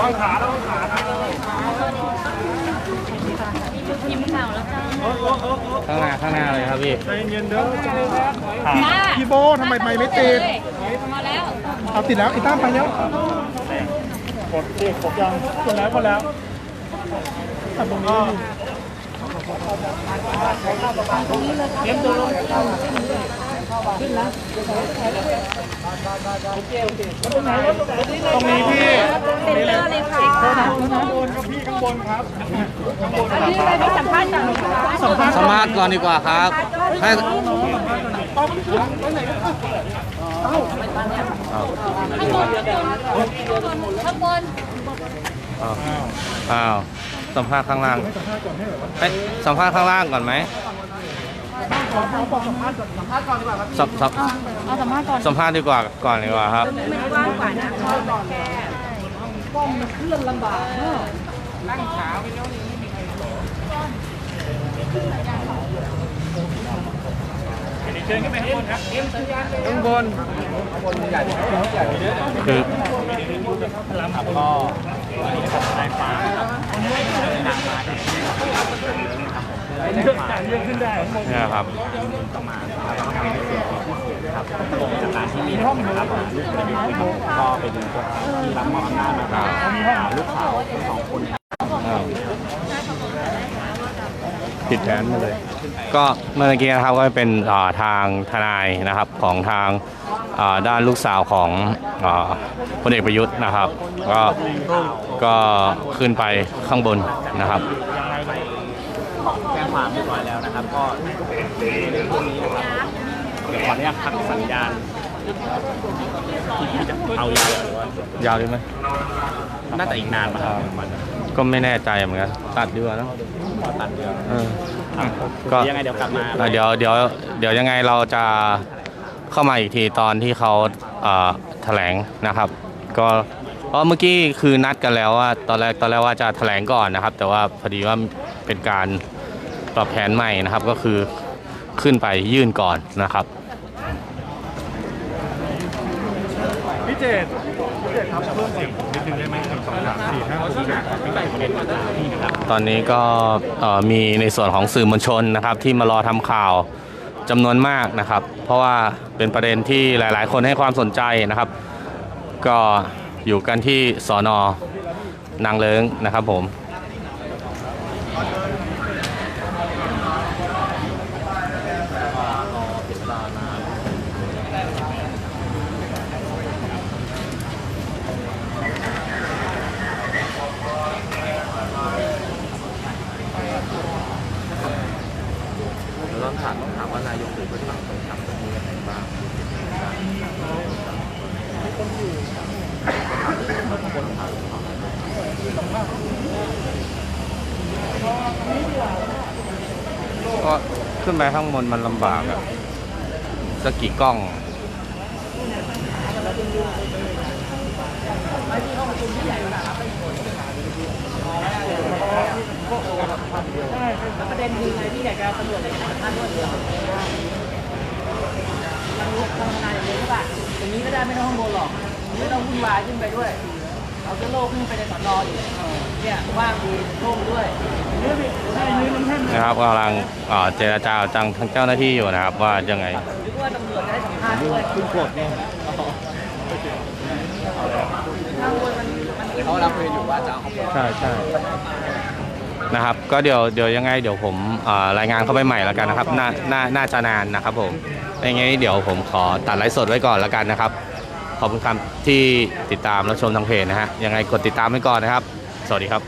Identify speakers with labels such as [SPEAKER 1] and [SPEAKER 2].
[SPEAKER 1] วางขาแล้ววางขา
[SPEAKER 2] ทีมข่าวแล้วจ้า
[SPEAKER 3] ข้างหน้าข้างหน้าเลยครับพี่
[SPEAKER 1] ใจเย็นเด้อ
[SPEAKER 4] พี่โบทำไมไม่ไม่ติด
[SPEAKER 2] มาแล้ว
[SPEAKER 4] เอาติดแล้วไอ้ตั้มไปแล้ว
[SPEAKER 1] กดดิกดยังกดแล้วกดแล้วอะตรงนี้เตรียมตัวลง ขึ้นแล้วตรงไหนตรงนี้พี่
[SPEAKER 2] เซ็นเตอร์เลยค่ะ
[SPEAKER 1] ข้างบนครับพี่ข้างบนครับข้างบนครับ
[SPEAKER 2] พี่ไปสัมภาษณ์ก่อน
[SPEAKER 4] สัมภาษณ์
[SPEAKER 3] สมาร์ก่อนดีกว่าครับให้
[SPEAKER 2] ข้างบน
[SPEAKER 3] อ้าวอ้าวสัมภาษณ์ข้างล่างเอ้ยสัมภาษณ์ข้างล่างก่อนไหม สัมสัม
[SPEAKER 2] เอาสัมภาษณ์ก่อน
[SPEAKER 3] สัมภาษณ์ดีกว่าก่อนดีกว่าครับ
[SPEAKER 2] มันกว้างกว่านะแค่
[SPEAKER 1] เชิญขึ้นไปข้างบนครับ
[SPEAKER 3] ข้างบนคือ
[SPEAKER 1] ครับก็วันนี้นะครับนายฟ้า เลือกการเลือกขึ้นได้ข้างบน
[SPEAKER 3] เนี่ยครับ
[SPEAKER 5] ต้องมาทำการในส่วนที่ครับผมจากการที่มีนะครับลูกเป็นก็เป็นตัวที่รับมอบอำนาจมาจากลูกสาวทั้งสองคน
[SPEAKER 3] อ้าวผิดแผนมาเลย ก็เมื่อกี้นะครับก็เป็นอ่าทางทนายนะครับของทางอ่าด้านลูกสาวของอ่าพลเอกประยุทธ์นะครับ ก็ก็ขึ้นไปข้างบนนะครับ
[SPEAKER 5] แจ้งความเรียบร้อยแล้วนะครับ ก็ในเรื่องนี้นะครับเดี๋ยวขออนุญาตพักสัญญาณที่จะเอายาวหรือว่ายา
[SPEAKER 3] วดีไหม
[SPEAKER 5] น่าจะอีกนานมาครับมัน
[SPEAKER 3] ก็ไม่แน่ใจเหมือนกันตัดดีกว่าเนอะ
[SPEAKER 5] ตัดเดือน
[SPEAKER 3] เออ
[SPEAKER 5] ครับ
[SPEAKER 3] ก็
[SPEAKER 5] ยังไงเดี๋ยวกลับมา
[SPEAKER 3] อะเดี๋ยวเดี๋ยวเดี๋ยวยังไงเราจะเข้ามาอีกทีตอนที่เขาเอ่อแถลงนะครับ ก็เพราะเมื่อกี้คือนัดกันแล้วว่าตอนแรกตอนแรกว่าจะแถลงก่อนนะครับ แต่ว่าพอดีว่าเป็นการ ปรับแผนใหม่นะครับก็คือขึ้นไปยื่นก่อนนะครับ
[SPEAKER 1] พี่เจตพี่เจตครับเพิ่มเสียงนิดนึงได้ไหมสองสามสี่ห้าหกเจ็ด
[SPEAKER 5] ตั้งแประเด็นที่นะครับ
[SPEAKER 3] ตอนนี้ก็มีในส่วนของสื่อมวลชนนะครับ ที่มารอทำข่าวจำนวนมากนะครับ เพราะว่าเป็นประเด็นที่หลาย ๆ คนให้ความสนใจนะครับ ก็อยู่กันที่สอนอนางเลิงนะครับผม
[SPEAKER 5] ต้องถามต้องถามว่านายกหรือผู้นำต้องทำตรงนี้ยังไงบ้าง
[SPEAKER 3] ก็ขึ้นไปข้างบนมันลำบากอะสักกี่กล้อง
[SPEAKER 6] ประเด็นคือไงที่อยากจะตำรวจในฐานด้วยทาง ลูกทางทนาอย่างเดียวใช่ป่ะอย่างนี้ก็ได้ไม่ต้องข้างบนหรอกไม่ต้องวุ่นวายขึ้นไปด้วย เอาเชื้อโรคขึ้นไปในสอนออยู่เนี่ยว่างดีโล่งด้วย
[SPEAKER 3] นะครับกำลังเจรจากับทางทางเจ้าหน้าที่อยู่นะครับ ว่ายังไง
[SPEAKER 6] หรือว่าตำรวจได้สัมภาษณ์ด้วย
[SPEAKER 5] คุณกดเนี่ยเขารับเรื่ออยู่ว่าจะเอา
[SPEAKER 3] ใช่ใช่ นะครับ ก็เดี๋ยวเดี๋ยวยังไงเดี๋ยวผมรายงานเข้าไปใหม่แล้วกันนะครับน่าน่าน่าจะนานนะครับผมยังไงเดี๋ยวผมขอตัดไลฟ์สดไว้ก่อนแล้วกันนะครับ ขอบคุณครับที่ติดตามรับชมทางเพจนะฮะยังไงกดติดตามไว้ก่อนนะครับ สวัสดีครับ